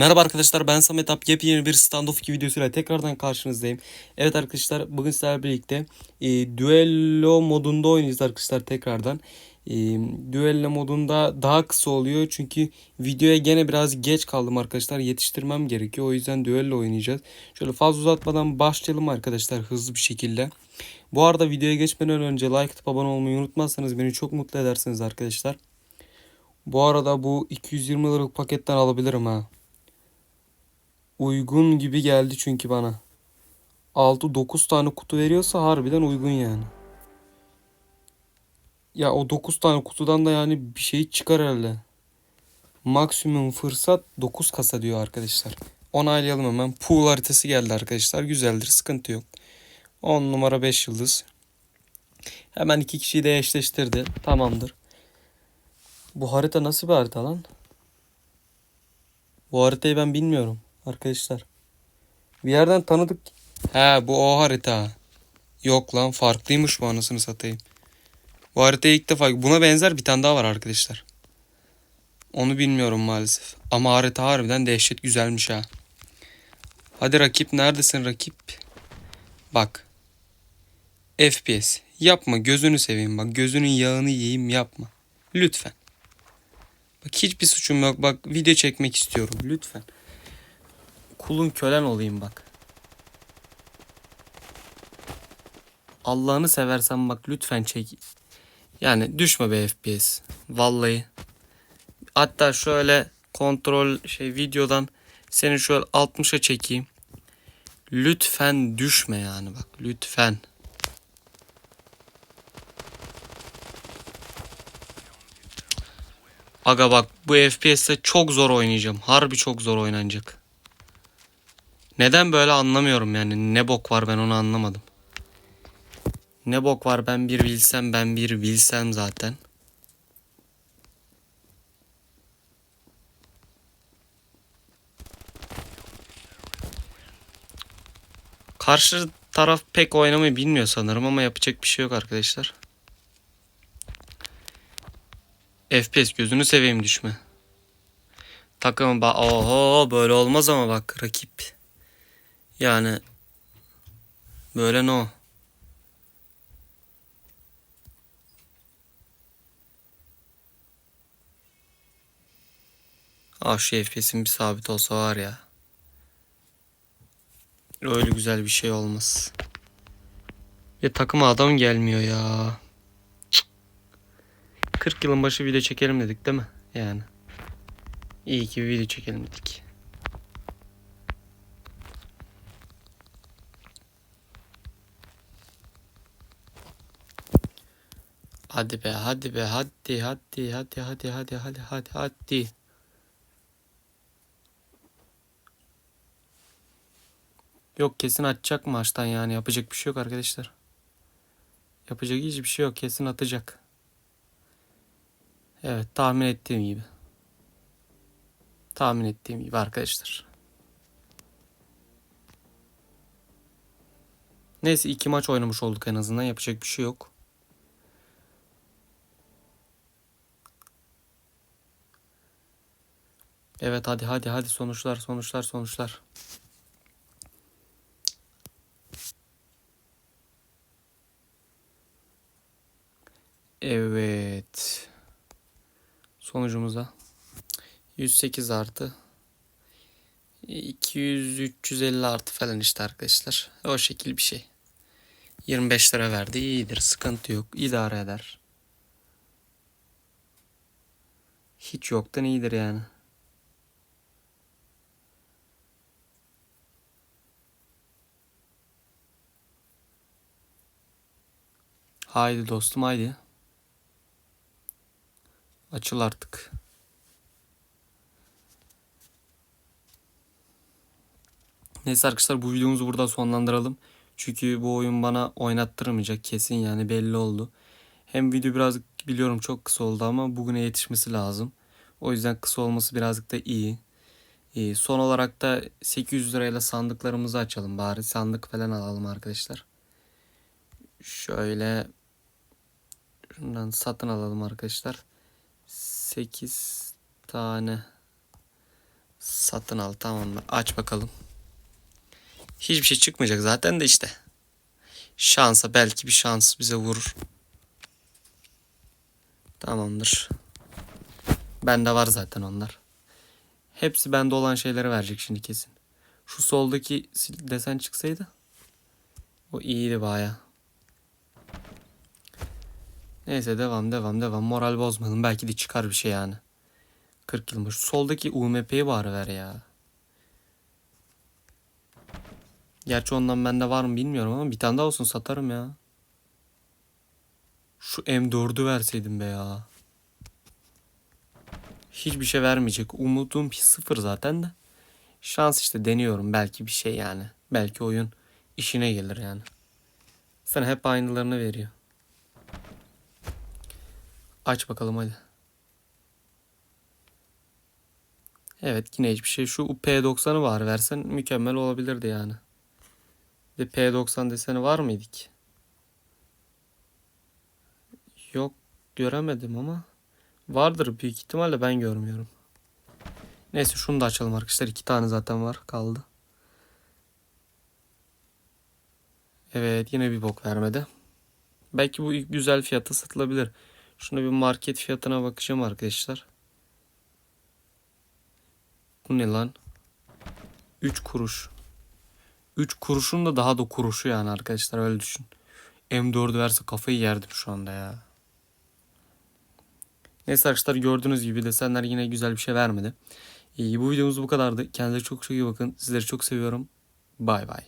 Merhaba arkadaşlar ben Samet Ap yepyeni bir standoff 2 videosuyla tekrardan karşınızdayım. Evet arkadaşlar bugün sizlerle birlikte e, düello modunda oynayacağız arkadaşlar tekrardan. E, düello modunda daha kısa oluyor çünkü videoya gene biraz geç kaldım arkadaşlar yetiştirmem gerekiyor o yüzden düello oynayacağız. Şöyle fazla uzatmadan başlayalım arkadaşlar hızlı bir şekilde. Bu arada videoya geçmeden önce like atıp abone olmayı unutmazsanız beni çok mutlu edersiniz arkadaşlar. Bu arada bu 220 liralık paketten alabilirim ha. Uygun gibi geldi çünkü bana. 6-9 tane kutu veriyorsa harbiden uygun yani. Ya o 9 tane kutudan da yani bir şey çıkar herhalde. Maksimum fırsat 9 kasa diyor arkadaşlar. Onaylayalım hemen. Pool haritası geldi arkadaşlar. Güzeldir sıkıntı yok. 10 numara 5 yıldız. Hemen iki kişiyi de eşleştirdi. Tamamdır. Bu harita nasıl bir harita lan? Bu haritayı ben bilmiyorum arkadaşlar. Bir yerden tanıdık. He bu o harita. Yok lan farklıymış bu anasını satayım. Bu haritayı ilk defa buna benzer bir tane daha var arkadaşlar. Onu bilmiyorum maalesef. Ama harita harbiden dehşet güzelmiş ha. Hadi rakip neredesin rakip? Bak. FPS. Yapma gözünü seveyim bak. Gözünün yağını yiyeyim yapma. Lütfen. Bak hiçbir suçum yok. Bak video çekmek istiyorum. Lütfen. Kulun kölen olayım bak. Allah'ını seversen bak lütfen çek. Yani düşme be FPS. Vallahi. Hatta şöyle kontrol şey videodan seni şöyle 60'a çekeyim. Lütfen düşme yani bak lütfen. Aga bak bu FPS'te çok zor oynayacağım. Harbi çok zor oynanacak. Neden böyle anlamıyorum yani. Ne bok var ben onu anlamadım. Ne bok var ben bir bilsem ben bir bilsem zaten. Karşı taraf pek oynamayı bilmiyor sanırım ama yapacak bir şey yok arkadaşlar. FPS gözünü seveyim düşme. Takımı bak oho böyle olmaz ama bak rakip. Yani böyle no. Ah şu FPS'in bir sabit olsa var ya. Öyle güzel bir şey olmaz. Ve takıma adam gelmiyor ya. 40 yılın başı video çekelim dedik değil mi? Yani. İyi ki video çekelim dedik. Hadi be hadi be hadi hadi hadi hadi hadi hadi hadi hadi. Yok kesin atacak maçtan yani yapacak bir şey yok arkadaşlar. Yapacak hiçbir şey yok kesin atacak. Evet tahmin ettiğim gibi. Tahmin ettiğim gibi arkadaşlar. Neyse iki maç oynamış olduk en azından yapacak bir şey yok. Evet hadi hadi hadi sonuçlar sonuçlar sonuçlar. Evet. Sonucumuza 108 artı 200 350 artı falan işte arkadaşlar. O şekil bir şey. 25 lira verdi. iyidir. Sıkıntı yok. idare eder. Hiç yoktan iyidir yani. Haydi dostum haydi. Açıl artık. Neyse arkadaşlar bu videomuzu burada sonlandıralım. Çünkü bu oyun bana oynattırmayacak kesin yani belli oldu. Hem video biraz biliyorum çok kısa oldu ama bugüne yetişmesi lazım. O yüzden kısa olması birazcık da iyi. iyi. Son olarak da 800 lirayla sandıklarımızı açalım bari. Sandık falan alalım arkadaşlar. Şöyle şundan satın alalım arkadaşlar. 8 tane Satın al tamamdır. Aç bakalım. Hiçbir şey çıkmayacak zaten de işte. Şansa belki bir şans bize vurur. Tamamdır. Bende var zaten onlar. Hepsi bende olan şeyleri verecek şimdi kesin. Şu soldaki desen çıksaydı. O iyiydi baya. Neyse devam devam devam. Moral bozmayalım. Belki de çıkar bir şey yani. 40 yılmış. Soldaki UMP'yi bari ver ya. Gerçi ondan bende var mı bilmiyorum ama bir tane daha olsun satarım ya. Şu M4'ü verseydim be ya. Hiçbir şey vermeyecek. Umudum sıfır zaten de. Şans işte deniyorum. Belki bir şey yani. Belki oyun işine gelir yani. Sana hep aynılarını veriyor. Aç bakalım hadi. Evet yine hiçbir şey. Şu P90'ı var versen mükemmel olabilirdi yani. De P90 deseni var mıydı ki? Yok göremedim ama vardır büyük ihtimalle ben görmüyorum. Neyse şunu da açalım arkadaşlar. İki tane zaten var kaldı. Evet yine bir bok vermedi. Belki bu güzel fiyata satılabilir. Şuna bir market fiyatına bakacağım arkadaşlar. Bu ne lan? 3 kuruş. 3 kuruşun da daha da kuruşu yani arkadaşlar öyle düşün. M4'ü verse kafayı yerdim şu anda ya. Neyse arkadaşlar gördüğünüz gibi desenler yine güzel bir şey vermedi. İyi bu videomuz bu kadardı. Kendinize çok çok iyi bakın. Sizleri çok seviyorum. Bay bay.